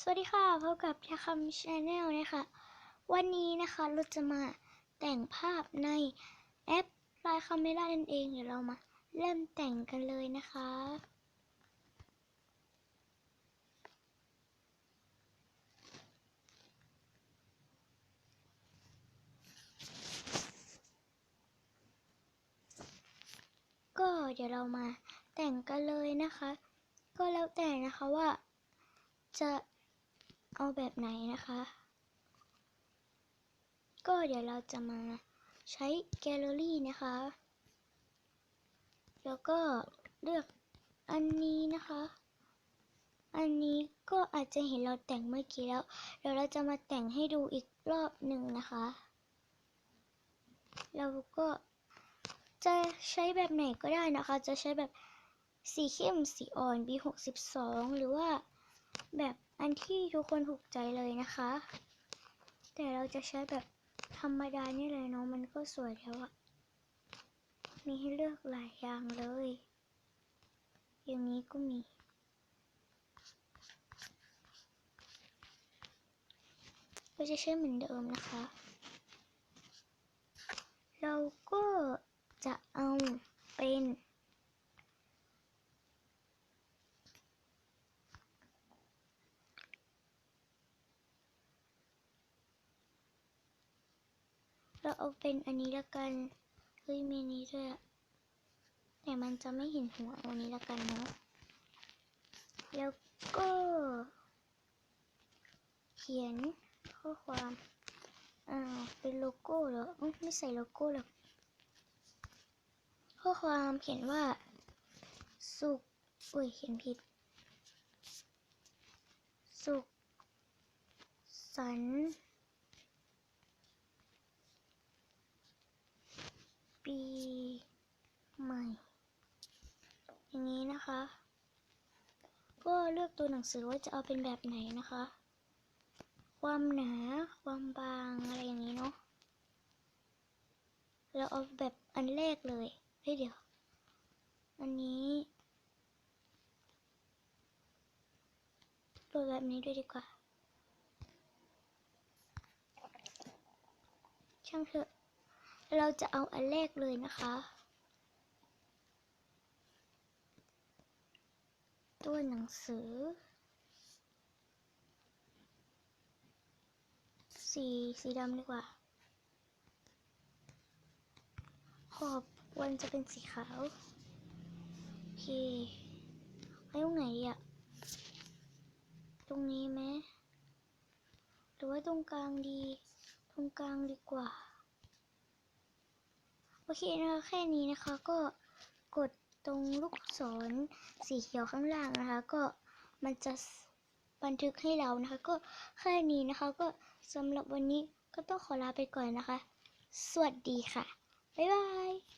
สวัสดีค่ะพบกับทาคัมชาแนลนะคะ วันนี้นะคะเราจะมาแต่งภาพในแอปไลน์คาเมล่านั่นเองเดี๋ยวเรามาเริ่มแต่งกันเลยนะคะ ก็เดี๋ยวเรามาแต่งกันเลยนะคะ ก็แล้วแต่นะคะว่าจะ เอาแบบไหนนะคะ ก็เดี๋ยวเราจะมาใช้แกลเลอรี่นะคะ แล้วก็เลือกอันนี้นะคะ อันนี้ก็อาจจะเห็นเราแต่งเมื่อกี้แล้ว เดี๋ยวเราจะมาแต่งให้ดูอีกรอบหนึ่งนะคะ เราก็จะใช้แบบไหนก็ได้นะคะ จะใช้แบบสีเข้มสีอ่อน B62 หรือว่าแบบ อันที่ทุกคนถูกใจเลยนะคะ แต่เราจะใช้แบบธรรมดานี่เลยเนาะมันก็สวยแล้วอะมีให้เลือกหลายอย่างเลย อย่างนี้ก็มีก็จะใช้เหมือนเดิมนะคะ เราก็จะเอาเป็น เราเอาเป็นอันนี้ละกัน เฮ้ยมีนี้ด้วย แต่มันจะไม่เห็นหัวอันนี้ละกันเนาะ แล้วก็ เขียนข้อความอ่าเป็นโลโก้เหรออุ๊ยไม่ใส่โลโก้หรอก ข้อความเขียนว่า สุขอุ้ยเขียนผิด สุขสันต์ปีใหม่ อย่าง นะคะ ก็เลือกตัวหนังสือว่าจะเอาเป็นแบบไหนนะคะ ความหนา ความบาง อะไรอย่างนี้เนาะ เราเอาแบบอันแรกเลย เฮ้ยเดี๋ยว อันนี้โดยแบบนี้ด้วยดีกว่า ช่างเถอะ เราจะเอาอันแรกเลยนะคะ ตัวหนังสือ สีสีดำดีกว่า ขอบควรจะเป็นสีขาว โอเคไว้ตรงไหนอะตรงนี้ไหมหรือว่าตรงกลางดี ตรงกลางดีกว่า โอเคนะแค่นี้นะคะก็ ตรงลูกศรสีเขียวข้างล่างนะคะ ก็มันจะบันทึกให้เรานะคะ ก็แค่นี้นะคะ ก็สำหรับวันนี้ก็ต้องขอลาไปก่อนนะคะ สวัสดีค่ะ บ๊ายบาย